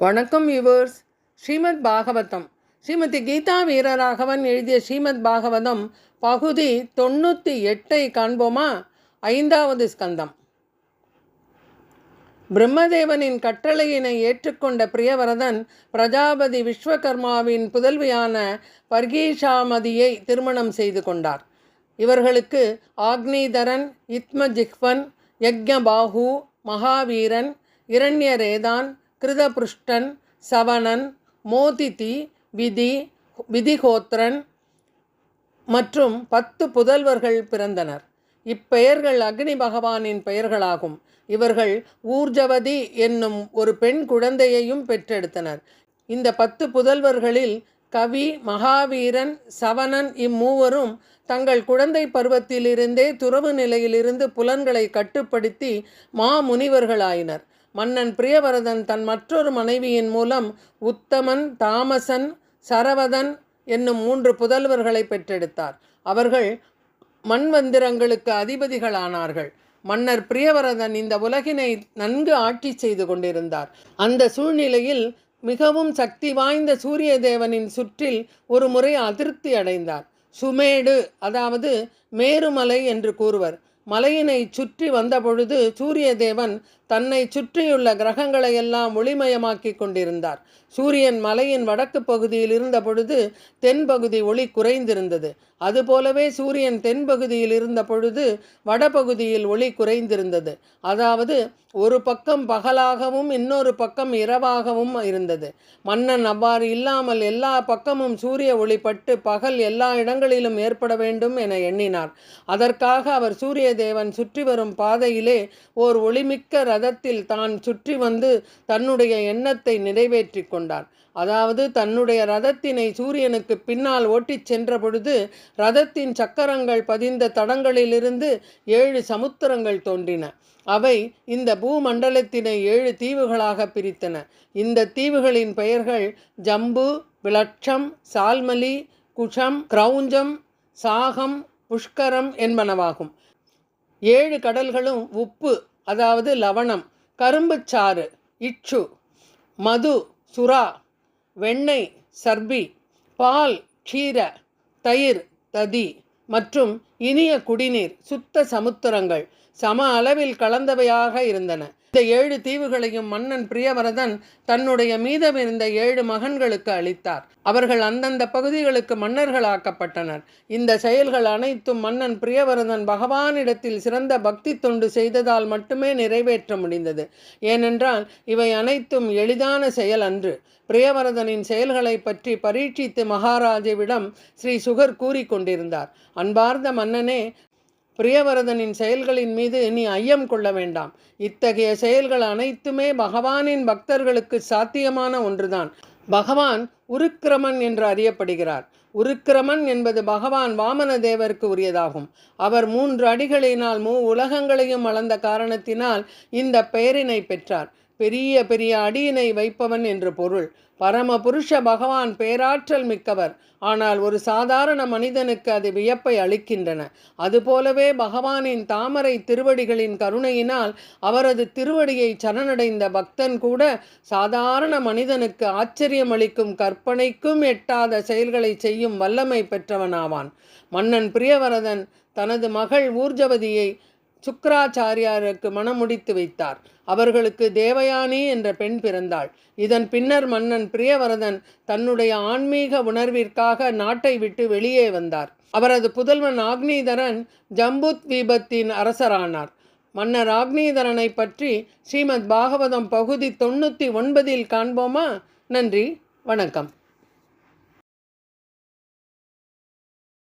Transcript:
வணக்கம் யுவர்ஸ் ஸ்ரீமத் பாகவதம். ஸ்ரீமதி கீதா வீரராகவன் எழுதிய ஸ்ரீமத் பாகவதம் பகுதி தொண்ணூற்றி எட்டை காண்போமா? ஐந்தாவது ஸ்கந்தம். பிரம்மதேவனின் கட்டளையினை ஏற்றுக்கொண்ட பிரியவரதன் பிரஜாபதி விஸ்வகர்மாவின் புதல்வியான பர்கீஷாமதியை திருமணம் செய்து கொண்டார். இவர்களுக்கு ஆக்னீதரன் இத்மஜிஹ்வன் யக்ஞபாகு மகாவீரன் இரண்யரேதான் கிருதபுருஷ்டன் சவணன் மோதிதி விதி விதிகோத்திரன் மற்றும் பத்து புதல்வர்கள் பிறந்தனர். இப்பெயர்கள் அக்னி பகவானின் பெயர்களாகும். இவர்கள் ஊர்ஜவதி என்னும் ஒரு பெண் குழந்தையையும் பெற்றெடுத்தனர். இந்த பத்து புதல்வர்களில் கவி மகாவீரன் சவணன் இம்மூவரும் தங்கள் குழந்தை பருவத்திலிருந்தே துறவு நிலையிலிருந்து புலன்களை கட்டுப்படுத்தி மாமுனிவர்களாயினர். மன்னன் பிரியவரதன் தன் மற்றொரு மனைவியின் மூலம் உத்தமன் தாமசன் சரவதன் என்னும் மூன்று புதல்வர்களை பெற்றெடுத்தார். அவர்கள் மண்வந்திரங்களுக்கு அதிபதிகளானார்கள். மன்னர் பிரியவரதன் இந்த உலகினை நன்கு ஆட்சி செய்து கொண்டிருந்தார். அந்த சூழ்நிலையில் மிகவும் சக்தி வாய்ந்த சூரிய தேவனின் சுற்றில் ஒரு முறை அதிருப்தி அடைந்தார். சுமேடு அதாவது மேருமலை என்று கூறுவர். மலையினை சுற்றி வந்தபொழுது சூரிய தேவன் தன்னை சுற்றியுள்ள கிரகங்களை எல்லாம் ஒளிமயமாக்கி கொண்டிருந்தார். சூரியன் மலையின் வடக்கு பகுதியில் இருந்தபொழுது தென்பகுதி ஒளி குறைந்திருந்தது. அதுபோலவே சூரியன் தென்பகுதியில் இருந்த பொழுது வடபகுதியில் ஒளி குறைந்திருந்தது. அதாவது ஒரு பக்கம் பகலாகவும் இன்னொரு பக்கம் இரவாகவும் இருந்தது. மன்னன் அவ்வாறு இல்லாமல் எல்லா பக்கமும் சூரிய ஒளி பட்டு பகல் எல்லா இடங்களிலும் ஏற்பட வேண்டும் என எண்ணினார். அதற்காக அவர் சூரிய தேவன் சுற்றி வரும் பாதையிலே ஓர் ஒளிமிக்க ரதத்தில் தான் சுற்றி வந்து தன்னுடைய எண்ணத்தை நிறைவேற்றி கொண்டார் அதாவது தன்னுடைய ரதத்தினை சூரியனுக்கு பின்னால் ஓட்டிச் சென்ற பொழுது ரதத்தின் சக்கரங்கள் பதிந்த தடங்களிலிருந்து ஏழு சமுத்திரங்கள் தோன்றின. அவை இந்த பூமண்டலத்தினை ஏழு தீவுகளாக பிரித்தன. இந்த தீவுகளின் பெயர்கள் ஜம்பு விளட்சம் சால்மலி குஷம் கிரௌஞ்சம் சாகம் புஷ்கரம் என்பனவாகும். ஏழு கடல்களும் உப்பு அதாவது லவணம் கரும்புச்சாறு இச்சு மது சுறா வெண்ணெய் சர்பி பால் க்ஷீர தயிர் ததி மற்றும் இனிய குடிநீர் சுத்த சமுத்திரங்கள் சம அளவில் கலந்தவையாக இருந்தன. இந்த ஏழு தீவுகளையும் மன்னன் பிரியவரதன் தன்னுடைய மீதமிருந்த ஏழு மகன்களுக்கு அளித்தார். அவர்கள் அந்தந்த பகுதிகளுக்கு மன்னர்களாக்கப்பட்டனர். இந்த செயல்கள் அனைத்தும் மன்னன் பிரியவரதன் பகவானிடத்தில் சிறந்த பக்தி தொண்டு செய்ததால் மட்டுமே நிறைவேற்ற முடிந்தது. ஏனென்றால் இவை அனைத்தும் எளிதான செயல் அன்று. பிரியவரதனின் செயல்களை பற்றி பரீட்சித்து மகாராஜாவிடம் ஸ்ரீ சுகர் கூறிக்கொண்டிருந்தார். அன்பார்ந்த மன்னனே பிரியவரதனின் செயல்களின் மீது நீ ஐயம் கொள்ள வேண்டாம். இத்தகைய செயல்கள் அனைத்துமே பகவானின் பக்தர்களுக்கு சாத்தியமான ஒன்றுதான். பகவான் உருக்கிரமன் என்று அறியப்படுகிறார். உருக்கிரமன் என்பது பகவான் வாமன தேவருக்கு உரியதாகும். அவர் மூன்று அடிகளினால் மூ உலகங்களையும் வளர்ந்த காரணத்தினால் இந்த பெயரினை பெற்றார். பெரிய பெரிய அடியினை வைப்பவன் என்று பொருள். பரமபுருஷ பகவான் பேராற்றல் மிக்கவர். ஆனால் ஒரு சாதாரண மனிதனுக்கு அது வியப்பை அளிக்கின்றன. அதுபோலவே பகவானின் தாமரை திருவடிகளின் கருணையினால் அவரது திருவடியை சரணடைந்த பக்தன் கூட சாதாரண மனிதனுக்கு ஆச்சரியமளிக்கும் கற்பனைக்கும் எட்டாத செயல்களை செய்யும் வல்லமை பெற்றவனாவான். மன்னன் பிரியவரதன் தனது மகள் ஊர்ஜவதியை சுக்கராச்சாரியாருக்கு மணமுடித்து வைத்தார். அவர்களுக்கு தேவயானி என்ற பெண் பிறந்தாள். இதன் பின்னர் மன்னன் பிரியவரதன் தன்னுடைய ஆன்மீக உணர்விற்காக நாட்டை விட்டு வெளியே வந்தார். அவரது புதல்வன் ஆக்னீதரன் ஜம்புத் தீபத்தின் அரசரானார். மன்னர் ஆக்னீதரனை பற்றி ஸ்ரீமத் பாகவதம் பகுதி தொண்ணூற்றி ஒன்பதில் காண்போமா? நன்றி. வணக்கம்.